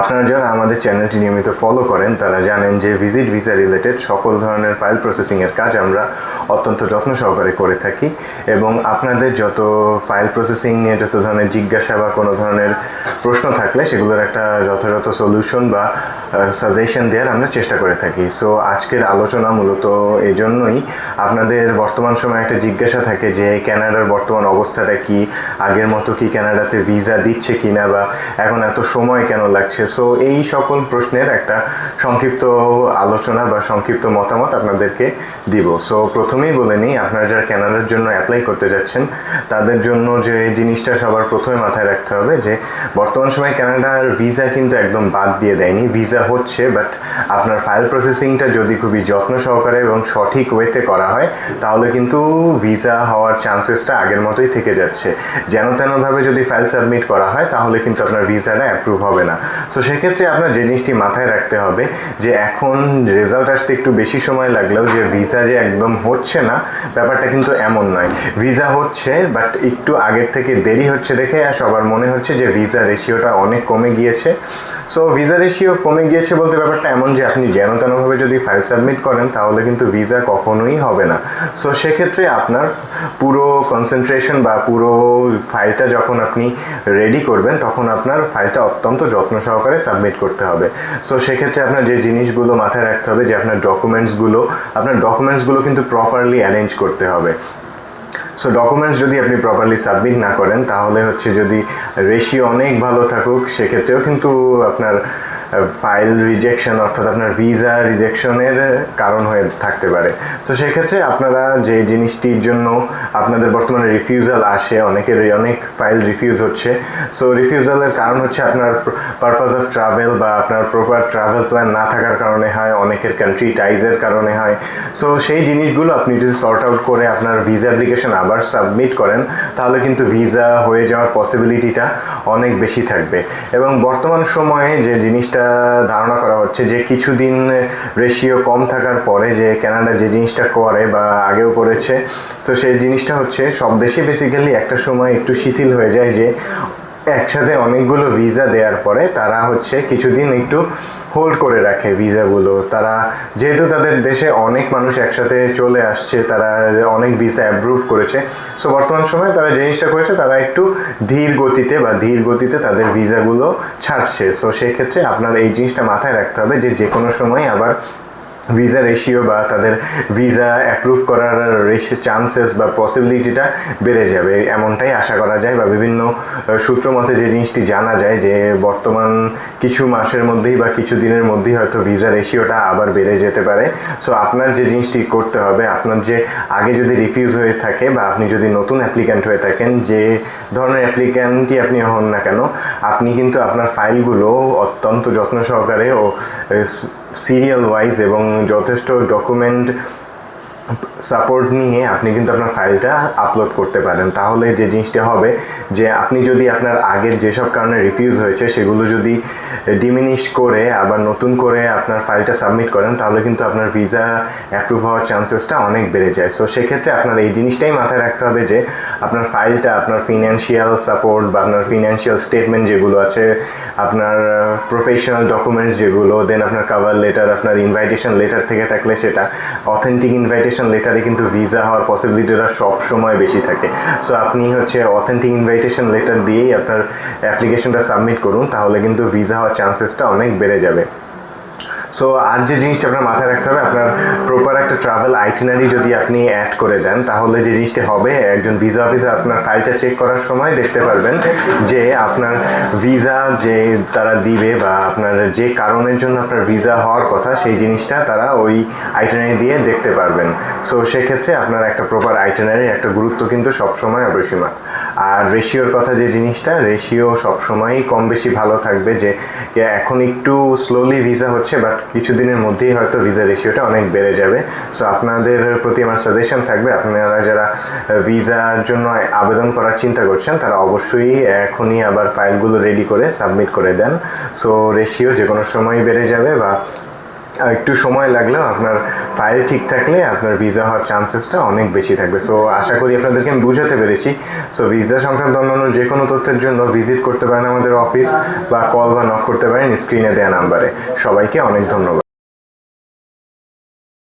আপনারা যারা আমাদের চ্যানেলটি নিয়মিত ফলো করেন, তারা জানেন যে ভিজিট ভিসা রিলেটেড সকল ধরনের ফাইল প্রসেসিংয়ের কাজ আমরা অত্যন্ত যত্ন সহকারে করে থাকি এবং আপনাদের যত ফাইল প্রসেসিং নিয়ে যত ধরনের জিজ্ঞাসা বা কোনো ধরনের প্রশ্ন থাকলে সেগুলোর একটা যথাযথ সলিউশন বা সাজেশন দেওয়ার আমরা চেষ্টা করে থাকি। সো আজকের আলোচনা মূলত এই জন্যই আপনাদের বর্তমান সময়ে একটা জিজ্ঞাসা থাকে যে ক্যানাডার বর্তমান অবস্থাটা কি? আগের মতো কি ক্যানাডাতে ভিসা দিচ্ছে কিনা বা, এখন এত সময় কেন লাগছে? সো এই সকল প্রশ্নের একটা সংক্ষিপ্ত আলোচনা বা সংক্ষিপ্ত মতামত আপনাদেরকে দিব। সো প্রথমেই বলে নিই, আপনারা যারা ক্যানাডার জন্য অ্যাপ্লাই করতে যাচ্ছেন, তাদের জন্য যে জিনিসটা সবার প্রথমে মাথায় রাখতে হবে যে, বর্তমান সময়ে ক্যানাডার ভিসা কিন্তু একদম বাদ দিয়ে দেয়নি। ভিসা হচ্ছে বাট আপনার ফাইল প্রসেসিংটা যদি খুবই যত্ন সহকারে এবং সঠিক ওয়েতে করা হয়, তাহলে কিন্তু ভিসা হওয়ার চান্সেসটা আগের মতোই থেকে যাচ্ছে। যেন তেনভাবে যদি ফাইল সাবমিট করা হয়, তাহলে কিন্তু আপনার ভিসাটা অ্যাপ্রুভ হবে না। সো সেক্ষেত্রে আপনার যে জিনিসটি মাথায় রাখতে হবে যে এখন রেজাল্ট আসতে একটু বেশি সময় লাগলেও যে ভিসা যে একদম হচ্ছে না, ব্যাপারটা কিন্তু এমন নয়। ভিসা হচ্ছে বাট একটু আগের থেকে দেরি হচ্ছে দেখে সবার মনে হচ্ছে যে ভিসা রেশিওটা অনেক কমে গিয়েছে। সো ভিসা রেশিও কমে গিয়েছে বলতে ব্যাপারটা এমন যে আপনি যেন তেনভাবে যদি ফাইল সাবমিট করেন, তাহলে কিন্তু ভিসা কখনোই হবে না। সো সেক্ষেত্রে আপনার পুরো কনসেন্ট্রেশন বা পুরো ফাইলটা যখন আপনি রেডি করবেন, তখন আপনার ফাইলটা অত্যন্ত যত্ন সহকারে সাবমিট করতে হবে। সো সেক্ষেত্রে আপনার যে জিনিসগুলো মাথায় রাখতে হবে, যে আপনার ডকুমেন্টসগুলো আপনার ডকুমেন্টসগুলো কিন্তু প্রপারলি অ্যারেঞ্জ করতে হবে। সো ডকুমেন্টস যদি আপনি প্রপারলি সাবমিট না করেন, তাহলে হচ্ছে যদি রেশিও অনেক ভালো থাকুক, সেক্ষেত্রেও কিন্তু আপনার ফাইল রিজেকশন অর্থাৎ আপনার ভিসা রিজেকশনের কারণ হয়ে থাকতে পারে। সো সেক্ষেত্রে আপনারা যে জিনিসটির জন্য আপনাদের বর্তমানে রিফিউজাল আসে, অনেকের অনেক ফাইল রিফিউজ হচ্ছে। সো রিফিউজালের কারণ হচ্ছে আপনার পারপাস অফ ট্রাভেল বা আপনার প্রপার ট্রাভেল প্ল্যান না থাকার কারণে হয়, অনেকের কান্ট্রি টাইজের কারণে হয়। সো সেই জিনিসগুলো আপনি যদি সর্ট আউট করে আপনার ভিসা অ্যাপ্লিকেশন আবার সাবমিট করেন, তাহলে কিন্তু ভিসা হয়ে যাওয়ার পসিবিলিটিটা অনেক বেশি থাকবে। এবং বর্তমান সময়ে যে জিনিসটা ধারণা করা হচ্ছে যে কিছুদিন রেশিও কম থাকার পরে যে কানাডা যে জিনিসটা করে বা আগেও করেছে, তো সেই জিনিসটা হচ্ছে সব দেশে বেসিক্যালি একটা সময় একটু শিথিল হয়ে যায় যে একসাথে অনেকগুলো ভিসা দেওয়ার পরে তারা হচ্ছে কিছুদিন একটু হোল্ড করে রাখে ভিসাগুলো তারা যেহেতু তাদের দেশে অনেক মানুষ একসাথে চলে আসছে, তারা অনেক ভিসা অ্যাপ্রুভ করেছে। সো বর্তমান সময়ে তারা জিনিসটা করেছে, তারা একটু ধীর গতিতে বা ধীর গতিতে তাদের ভিসাগুলো ছাড়ছে। সো সেক্ষেত্রে আপনার এই জিনিসটা মাথায় রাখতে হবে যে যে কোনো সময় আবার ভিসা রেশিও বা তাদের ভিসা অ্যাপ্রুভ করার চান্সেস বা পসিবিলিটিটা বেড়ে যাবে, এমনটাই আশা করা যায় বা বিভিন্ন সূত্র মতে যে জিনিসটি জানা যায় যে বর্তমান কিছু মাসের মধ্যেই বা কিছু দিনের মধ্যেই হয়তো ভিসা রেশিওটা আবার বেড়ে যেতে পারে। সো আপনার যে জিনিসটি করতে হবে, আপনার যে আগে যদি রিফিউজ হয়ে থাকে বা আপনি যদি নতুন অ্যাপ্লিক্যান্ট হয়ে থাকেন, যে ধরনের অ্যাপ্লিক্যান্টই আপনি হন না কেন, আপনি কিন্তু আপনার ফাইলগুলো অত্যন্ত যত্ন সহকারে ও সিরিয়াল ওয়াইজ এবং যথেষ্ট ডকুমেন্ট সাপোর্ট নিয়ে আপনি কিন্তু আপনার ফাইলটা আপলোড করতে পারেন। তাহলে যে জিনিসটা হবে যে আপনি যদি আপনার আগের যেসব কারণে রিফিউজ হয়েছে, সেগুলো যদি ডিমিনিশ করে, আবার নতুন করে আপনার ফাইলটা সাবমিট করেন, তাহলে কিন্তু আপনার ভিসা অ্যাপ্রুভ হওয়ার চান্সেসটা অনেক বেড়ে যায়। সো সেক্ষেত্রে আপনার এই জিনিসটাই মাথায় রাখতে হবে যে আপনার ফাইলটা আপনার ফিনান্সিয়াল সাপোর্ট বা আপনার ফিনান্সিয়াল স্টেটমেন্ট যেগুলো আছে, আপনার প্রফেশনাল ডকুমেন্টস যেগুলো দেন আপনার কাভার লেটার আপনার ইনভাইটেশন লেটার থেকে থাকলে সেটা অথেন্টিক ইনভাইটেশন লেটারে কিন্তু ভিসা হওয়ার পসিবিলিটিটা সব সময় বেশি থাকে। সো আপনি হচ্ছে অথেন্টিক ইনভাইটেশন লেটার দিয়েই আপনার অ্যাপ্লিকেশনটা সাবমিট করুন, তাহলে কিন্তু ভিসা হওয়ার চান্সেসটা অনেক বেড়ে যাবে। সো আর যে জিনিসটা আপনার মাথায় রাখতে হবে, আপনার প্রপার একটা ট্রাভেল আইটিনারি যদি আপনি অ্যাড করে দেন, তাহলে যে জিনিসটা হবে, একজন ভিসা অফিসার আপনার ফাইলটা চেক করার সময় দেখতে পারবেন যে আপনার ভিসা যে তারা দিবে বা আপনার যে কারণের জন্য আপনার ভিসা হওয়ার কথা, সেই জিনিসটা তারা ওই আইটিনারি দিয়ে দেখতে পারবেন। সো সেক্ষেত্রে আপনার একটা প্রপার আইটিনারি একটা গুরুত্ব কিন্তু সবসময় অপরিসীমা আর রেশিওর কথা যে জিনিসটা রেশিও সবসময়ই কম বেশি ভালো থাকবে যে এখন একটু স্লোলি ভিসা হচ্ছে বাট কিছুদিনের মধ্যেই হয়তো ভিসা রেশিওটা অনেক বেড়ে যাবে। সো আপনাদের প্রতি আমার সাজেশন থাকবে, আপনারা যারা ভিসার জন্য আবেদন করার চিন্তা করছেন, তারা অবশ্যই এখনই আবার ফাইলগুলো রেডি করে সাবমিট করে দেন। সো রেশিও যে কোনো সময়ই বেড়ে যাবে বা একটু সময় লাগলেও আপনার ফাইল ঠিক থাকলে আপনার ভিসা হওয়ার চান্সেসটা অনেক বেশি থাকবে। সো আশা করি আপনাদেরকে আমি বুঝাতে পেরেছি। সো ভিসা সংক্রান্ত অন্যান্য যে কোনো তথ্যের জন্য ভিজিট করতে পারেন আমাদের অফিস বা কল বা নক করতে পারেন স্ক্রিনে দেওয়া নাম্বারে সবাইকে অনেক ধন্যবাদ।